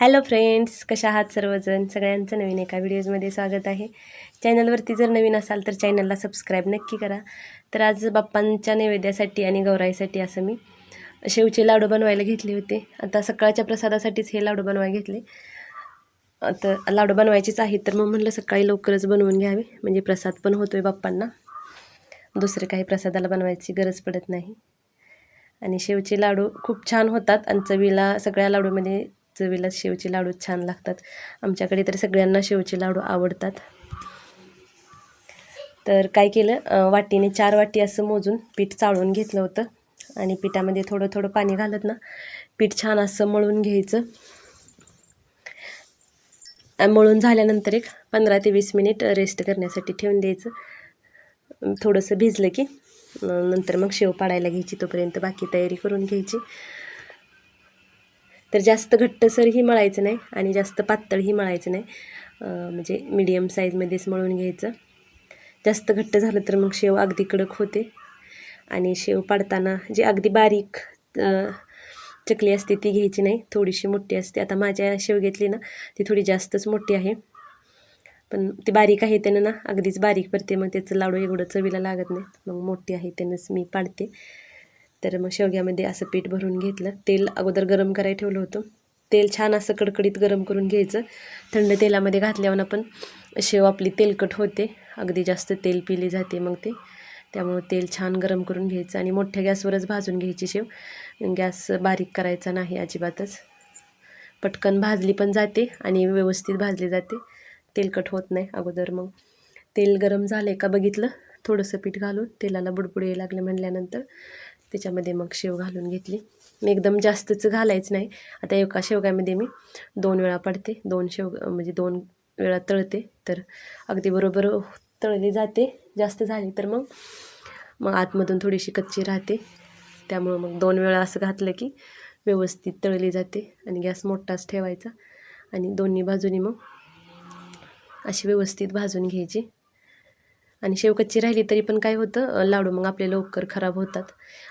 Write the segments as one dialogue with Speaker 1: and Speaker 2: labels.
Speaker 1: Hello friends कशा आहात सर्वजण? सगळ्यांचं नवीन एका व्हिडिओजमध्ये स्वागत आहे. चॅनलवरती जर नवीन असाल तर चॅनलला सबस्क्राईब नक्की करा. तर आज बाप्पांच्या नैवेद्यासाठी आणि गौराईसाठी असं मी शेवचे लाडू बनवायला घेतले होते. आता सकाळच्या प्रसादासाठीच हे लाडू बनवाय घेतले. आता लाडू बनवायचेच आहेत तर मग म्हणलं सकाळी लवकरच बनवून घ्यावे. म्हणजे प्रसाद पण होतो आहे बाप्पांना. दुसरे काही प्रसादाला बनवायची गरज पडत नाही. आणि शेवचे लाडू खूप छान होतात. आणि चवीला सगळ्या लाडूमध्ये चवीला शेवचे लाडू छान लागतात. आमच्याकडे तर सगळ्यांना शेवचे लाडू आवडतात. तर काय केलं? वाटीने चार वाटी असं मोजून पीठ चाळून घेतलं होतं. आणि पिठामध्ये थोडं थोडं पाणी घालत ना पीठ छान असं मळून घ्यायचं. मळून झाल्यानंतर एक पंधरा ते वीस मिनिट रेस्ट करण्यासाठी ठेवून द्यायचं. थोडंसं भिजलं की नंतर मग शेव पाडायला घ्यायची तोपर्यंत बाकी तयारी करून घ्यायची. तर जास्त घट्टसरही मळायचं नाही आणि जास्त पातळही मळायचं नाही. म्हणजे मीडियम साईजमध्येच मळून घ्यायचं. जास्त घट्ट झालं तर मग शेव अगदी कडक होते. आणि शेव पाडताना जी अगदी बारीक चकली असते ती घ्यायची नाही. थोडीशी मोठी असते. आता माझ्या शेव घेतली ना ती थोडी जास्तच मोठी आहे. पण ती बारीक आहे त्यानं ना अगदीच बारीक पडते. मग त्याचं लाडू एवढं चवीला लागत नाही मग मोठी आहे त्यानंच मी पाडते. तर मग शेवग्यामध्ये असं पीठ भरून घेतलं. तेल अगोदर गरम करायला ठेवलं होतं. तेल छान असं कडकडीत गरम करून घ्यायचं. थंड तेलामध्ये घातल्यावर पण शेव आपली तेलकट होते. अगदी जास्त तेल पिली जाते मग ते. त्यामुळं तेल छान गरम करून घ्यायचं आणि मोठ्या गॅसवरच भाजून घ्यायची शेव. गॅस बारीक करायचा नाही अजिबातच. पटकन भाजली पण जाते आणि व्यवस्थित भाजली जाते. तेलकट होत नाही अगोदर मग. तेल गरम झाले का बघितलं? थोडंसं पीठ घालून तेलाला बुडबुड यायला लागले म्हणल्यानंतर त्याच्यामध्ये मग शेव घालून घेतली. मी एकदम जास्तच घालायचं नाही. आता एका शेवग्यामध्ये मी दोन वेळा पडते. दोन शेव म्हणजे दोन वेळा तळते. तर अगदी बरोबर तळली जाते. जास्त झाली तर मग मग आतमधून थोडीशी कच्ची राहते. त्यामुळं मग दोन वेळा असं घातलं की व्यवस्थित तळली जाते आणि गॅस मोठाच ठेवायचा. आणि दोन्ही बाजूनी मग अशी व्यवस्थित भाजून घ्यायची. आणि शेव कच्ची राहिली तरी पण काय होतं लाडू मग आपले लवकर खराब होतात.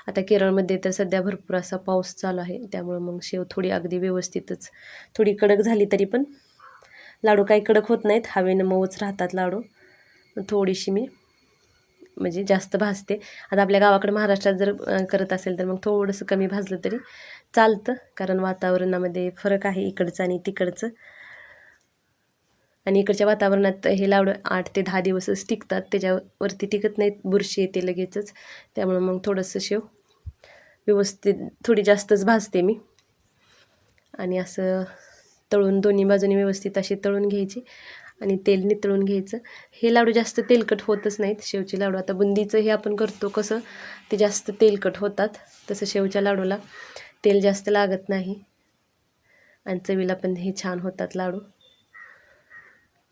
Speaker 1: आता केरळमध्ये तर सध्या भरपूर असा पाऊस चालू आहे त्यामुळं मग शेव थोडी अगदी व्यवस्थितच थोडी कडक झाली तरी पण लाडू काही कडक होत नाहीत हवेनं मऊच राहतात लाडू. थोडीशी मी म्हणजे जास्त भाजते. आता आपल्या गावाकडे महाराष्ट्रात जर करत असेल तर मग थोडंसं कमी भाजलं तरी चालतं कारण वातावरणामध्ये फरक आहे इकडचं आणि तिकडचं. आणि इकडच्या वातावरणात हे लाडू आठ ते दहा दिवसच टिकतात. त्याच्यावरती टिकत नाहीत. बुरशी येते लगेचच. त्यामुळं मग थोडंसं शेव. व्यवस्थित थोडी जास्तच भाजते मी. आणि असं तळून दोन्ही बाजूनी व्यवस्थित अशी तळून घ्यायची आणि तेल नितळून घ्यायचं. हे लाडू जास्त तेलकट होतच नाहीत. शेवचे लाडू. आता बुंदीचं हे आपण करतो कसं ते जास्त तेलकट होतात. तसं शेवच्या लाडूला तेल जास्त लागत नाही. आणि चवीला पण हे छान होतात लाडू.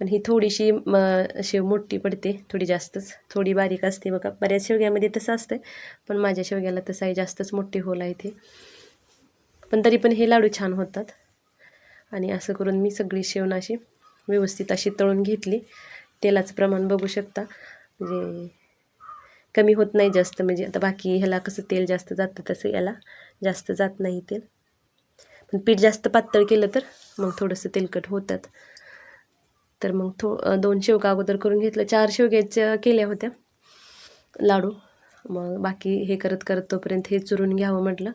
Speaker 1: पण ही थोडीशी म शेव मोठी पडते थोडी जास्तच. थोडी बारीक असते बघा. बऱ्याच शेवग्यामध्ये तसं असतं पण माझ्या शेवग्याला तसं आहे जास्तच मोठी होल आहे ते पण तरी पण हे लाडू छान होतात. आणि असं करून मी सगळी शेवण अशी व्यवस्थित अशी तळून घेतली. तेलाचं प्रमाण बघू शकता. म्हणजे कमी होत नाही जास्त. म्हणजे आता बाकी ह्याला कसं तेल जास्त जातं तसं याला जास्त जात नाही तेल. पण पीठ जास्त पातळ केलं तर मग थोडंसं तेलकट होतात. तर मग थो दोन शेवगा अगोदर करून घेतलं. चार शेवग्याच्या केल्या होत्या. लाडू. मग बाकी हे करत करत तोपर्यंत हे चुरून घ्यावं म्हटलं.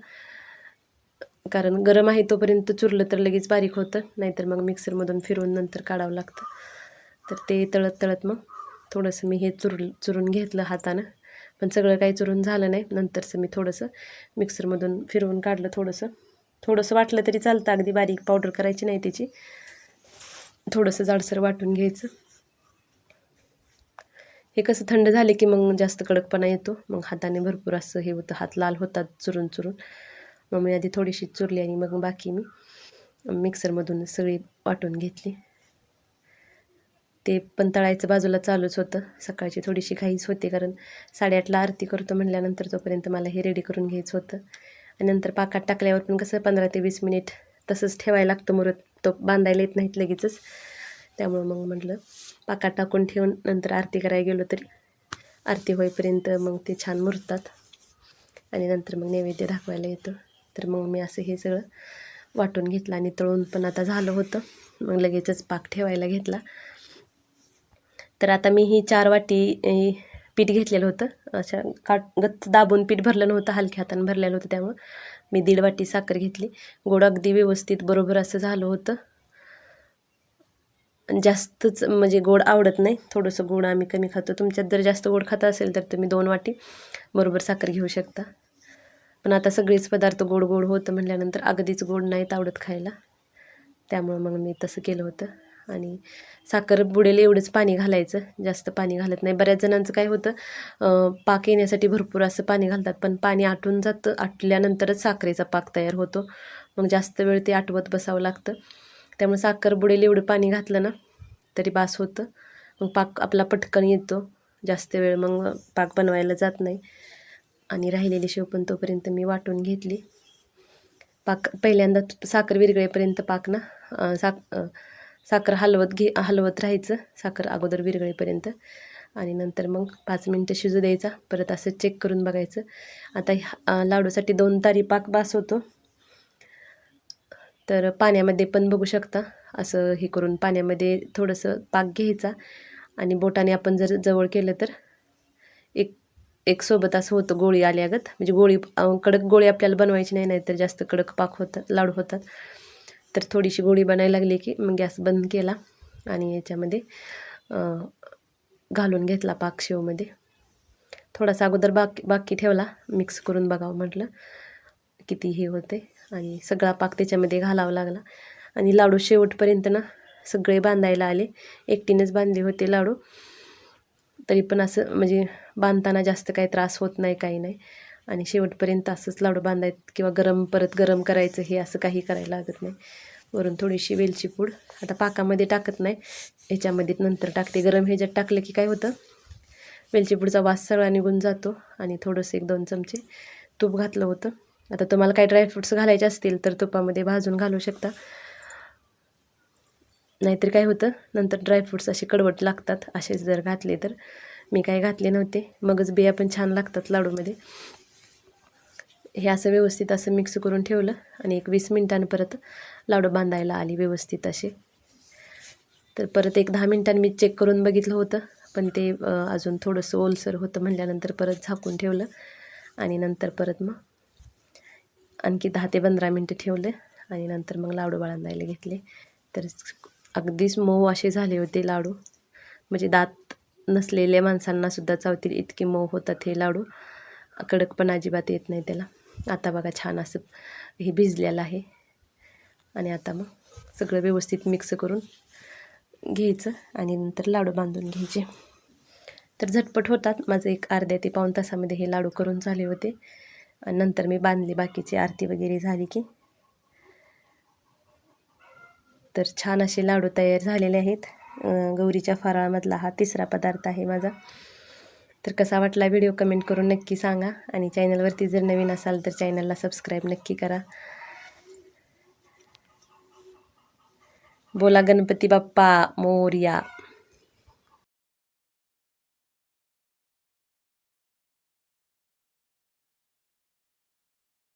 Speaker 1: कारण गरम आहे तोपर्यंत चुरलं तर लगेच बारीक होतं. नाहीतर मग मिक्सरमधून फिरवून नंतर काढावं लागतं. तर ते तळत तळत मग थोडंसं मी हे चुर चुरून घेतलं हातानं. पण सगळं काही चुरून झालं नाही. नंतरचं मी थोडंसं मिक्सरमधून फिरवून काढलं थोडंसं. थोडंसं वाटलं तरी चालतं. अगदी बारीक पावडर करायची नाही त्याची. थोडंसं जाडसर वाटून घ्यायचं. हे कसं थंड झाले की मग जास्त कडकपणा येतो. मग हाताने भरपूर असं हे होतं. हात लाल होतात चुरून चुरून. मग मी आधी थोडीशी चुरली आणि मग बाकी मी मिक्सरमधून सगळी वाटून घेतली. ते पण तळायचं बाजूला चालूच होतं. सकाळची थोडीशी घाईच होते कारण साडेआठला आरती करतो म्हटल्यानंतर तोपर्यंत मला हे रेडी करून घ्यायचं होतं. आणि नंतर पाकात टाकल्यावर पण कसं पंधरा ते वीस मिनिट तसंच ठेवायला लागतं मुरत. तो बांधायला येत नाहीत लगेचच. त्यामुळं मग म्हटलं पाका टाकून ठेवून नंतर आरती करायला गेलो तरी आरती होईपर्यंत मग ते छान मुरतात आणि नंतर मग नैवेद्य दाखवायला येतं. तर मग मी असं हे सगळं वाटून घेतलं आणि तळून पण आता झालं होतं. मग लगेचच पाक ठेवायला घेतला. तर आता मी ही चार वाटी पीठ घेतलेलं होतं. अशा काट गच्च दाबून पीठ भरलं नव्हतं हलक्या हाताने भरलेलं होतं त्यामुळं. मी दीड वाटी साखर घेतली. गोड अगदी व्यवस्थित बरोबर असं झालं होतं. आणि जास्तच म्हणजे गोड आवडत नाही. थोडंसं गोड आम्ही कमी खातो. तुमच्यात जर जास्त गोड खाता असेल तर तुम्ही दोन वाटी बरोबर साखर घेऊ शकता. पण आता सगळेच पदार्थ गोड गोड होतं म्हटल्यानंतर अगदीच गोड नाहीत आवडत खायला. त्यामुळं मग मी तसं केलं होतं. आणि साखर बुडेल एवढंच पाणी घालायचं जास्त पाणी घालत नाही. बऱ्याच जणांचं काय होतं पाक येण्यासाठी भरपूर असं पाणी घालतात पण पाणी आटून जातं आटल्यानंतरच साखरेचा पाक तयार होतो. मग जास्त वेळ ते आटवत बसावं लागतं. त्यामुळे साखर बुडेल एवढं पाणी घातलं ना तरी बास होतं. मग पाक आपला पटकन येतो जास्त वेळ मग पाक बनवायला जात नाही. आणि राहिलेली शेव पण तोपर्यंत मी वाटून घेतली. पाक पहिल्यांदा साखर विरगळेपर्यंत पाक ना साख साखर हलवत घे हलवत राहायचं साखर अगोदर विरगळीपर्यंत आणि नंतर मग पाच मिनटं शिजू द्यायचा. परत असं चेक करून बघायचं. आता ह्या- लाडूसाठी दोन तारी पाक बास होतो. तर पाण्यामध्ये पण बघू शकता. असं हे करून पाण्यामध्ये थोडंसं पाक घ्यायचा. आणि बोटाने आपण जर जवळ केलं तर एक एक सोबत असं होतं गोळी आल्यागत. म्हणजे गोळी कडक गोळी आपल्याला बनवायची नाही नाहीतर जास्त कडक पाक होतात लाडू होतात. तर थोडीशी गोळी बनायला लागली की मग गॅस बंद केला आणि याच्यामध्ये घालून घेतला पाक शेवमध्ये. थोडासा अगोदर बाकी बाकी ठेवला मिक्स करून बघावं म्हटलं किती हे होते. आणि सगळा पाक त्याच्यामध्ये घालावा लागला. आणि लाडू शेवटपर्यंत ना सगळे बांधायला आले. एकटीनेच बांधले होते लाडू. तरी पण असं म्हणजे बांधताना जास्त काही त्रास होत नाही काही नाही. आणि शेवटपर्यंत असंच लाडू बांधायत किंवा गरम परत गरम करायचं हे असं काही करायला लागत नाही. वरून थोडीशी वेलची पूड. आता पाकामध्ये टाकत नाही. ह्याच्यामध्ये नंतर टाकते. गरम ह्याच्यात टाकलं की काय होतं? वेलची पूडचा वास सगळा निघून जातो आणि थोडंसं एक दोन चमचे तूप घातलं होतं. आता तुम्हाला काही ड्रायफ्रुट्स घालायचे असतील तर तुपामध्ये भाजून घालू शकता. नाहीतर काय होतं? नंतर ड्रायफ्रुट्स असे कडवट लागतात. असेच जर घातले तर. मी काय घातले नव्हते. मगच बिया पण छान लागतात लाडूमध्ये. हे असं व्यवस्थित असं मिक्स करून ठेवलं आणि एक वीस मिनिटांनी परत लाडू बांधायला आली व्यवस्थित असे तर परत एक दहा मिनिटांनी मी चेक करून बघितलं होतं पण ते अजून थोडंसं ओलसर होतं म्हणल्यानंतर परत झाकून ठेवलं आणि नंतर परत मग आणखी दहा ते पंधरा मिनटं ठेवलं आणि नंतर मग लाडू बाळांदायला घेतले. तर अगदीच मऊ असे झाले होते लाडू. म्हणजे दात नसलेल्या माणसांनासुद्धा चावतील इतके मऊ होतात हे लाडू. कडक पण अजिबात येत नाही त्याला. आता बघा छान असं हे भिजलेलं आहे. आणि आता मग सगळं व्यवस्थित मिक्स करून घ्यायचं आणि नंतर लाडू बांधून घ्यायचे. तर झटपट होतात. माझं एक अर्ध्या ते पाऊण तासामध्ये हे लाडू करून झाले होते. आणि नंतर मी बांधले बाकीची आरती वगैरे झाली की. तर छान असे लाडू तयार झालेले आहेत. गौरीच्या फराळामधला हा तिसरा पदार्थ आहे माझा. तर कसा वाटला व्हिडिओ कमेंट करून नक्की सांगा आणि चॅनलवरती जर नवीन असाल तर चॅनलला सबस्क्राईब नक्की करा. बोला गणपती बाप्पा मोर्या.